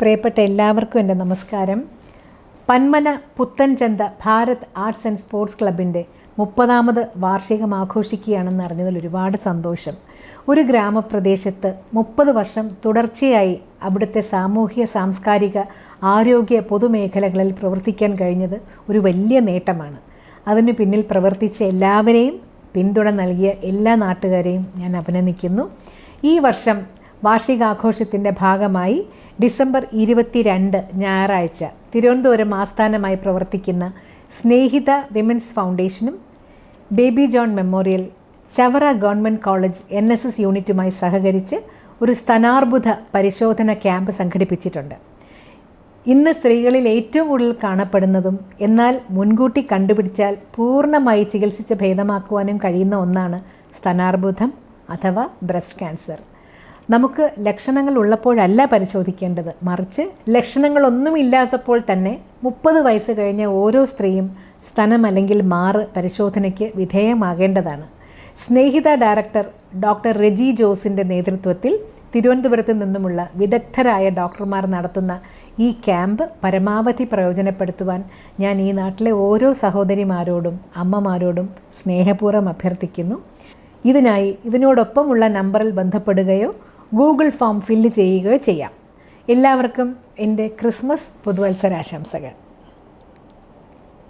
പ്രിയപ്പെട്ട എല്ലാവർക്കും എന്റെ നമസ്കാരം. Panmana Puthenchantha Bharat arts and sports ക്ലബിന്റെ മുപ്പതാമത് വാർഷികം ആഘോഷിക്കുകയാണെന്ന് അറിഞ്ഞതിൽ ഒരുപാട് സന്തോഷം. ഒരു ഗ്രാമപ്രദേശത്ത് മുപ്പത് വർഷം തുടർച്ചയായി അവിടുത്തെ സാമൂഹ്യ സാംസ്കാരിക ആരോഗ്യ പൊതുമേഖലകളിൽ പ്രവർത്തിക്കാൻ കഴിഞ്ഞത് ഒരു വലിയ നേട്ടമാണ്. അതിന് പിന്നിൽ പ്രവർത്തിച്ച എല്ലാവരെയും പിന്തുണ നൽകിയ എല്ലാ നാട്ടുകാരെയും ഞാൻ അഭിനന്ദിക്കുന്നു. ഈ വർഷം വാർഷികാഘോഷത്തിന്റെ ഭാഗമായി ഡിസംബർ ഇരുപത്തിരണ്ട് ഞായറാഴ്ച തിരുവനന്തപുരം ആസ്ഥാനമായി പ്രവർത്തിക്കുന്ന Snehitha women's ഫൗണ്ടേഷനും Baby John memorial Chavara government college N S S യൂണിറ്റുമായി സഹകരിച്ച് ഒരു സ്തനാർബുദ പരിശോധന ക്യാമ്പ് സംഘടിപ്പിച്ചിട്ടുണ്ട്. ഇന്ന് സ്ത്രീകളിൽ ഏറ്റവും കൂടുതൽ കാണപ്പെടുന്നതും എന്നാൽ മുൻകൂട്ടി കണ്ടുപിടിച്ചാൽ പൂർണമായി ചികിത്സിച്ച് ഭേദമാക്കുവാനും കഴിയുന്ന ഒന്നാണ് സ്തനാർബുദം അഥവാ ബ്രസ്റ്റ് ക്യാൻസർ. നമുക്ക് ലക്ഷണങ്ങൾ ഉള്ളപ്പോഴല്ല പരിശോധിക്കേണ്ടത്. മറിച്ച് ലക്ഷണങ്ങളൊന്നുമില്ലാത്തപ്പോൾ തന്നെ മുപ്പത് വയസ്സ് കഴിഞ്ഞ ഓരോ സ്ത്രീയും സ്തനം അല്ലെങ്കിൽ മാറ് പരിശോധനയ്ക്ക് വിധേയമാകേണ്ടതാണ്. സ്നേഹിത ഡയറക്ടർ ഡോക്ടർ റെജി ജോസിന്റെ നേതൃത്വത്തിൽ തിരുവനന്തപുരത്ത് നിന്നുമുള്ള വിദഗ്ധരായ ഡോക്ടർമാർ നടത്തുന്ന ഈ ക്യാമ്പ് പരമാവധി പ്രയോജനപ്പെടുത്തുവാൻ ഞാൻ ഈ നാട്ടിലെ ഓരോ സഹോദരിമാരോടും അമ്മമാരോടും സ്നേഹപൂർവം അഭ്യർത്ഥിക്കുന്നു. ഇതിനായി ഇതിനോടൊപ്പമുള്ള നമ്പറിൽ ബന്ധപ്പെടുകയോ ഗൂഗിൾ ഫോം ഫില്ല് ചെയ്യുകയോ ചെയ്യാം. എല്ലാവർക്കും എന്റെ ക്രിസ്മസ് പുതുവത്സരാശംസകൾ.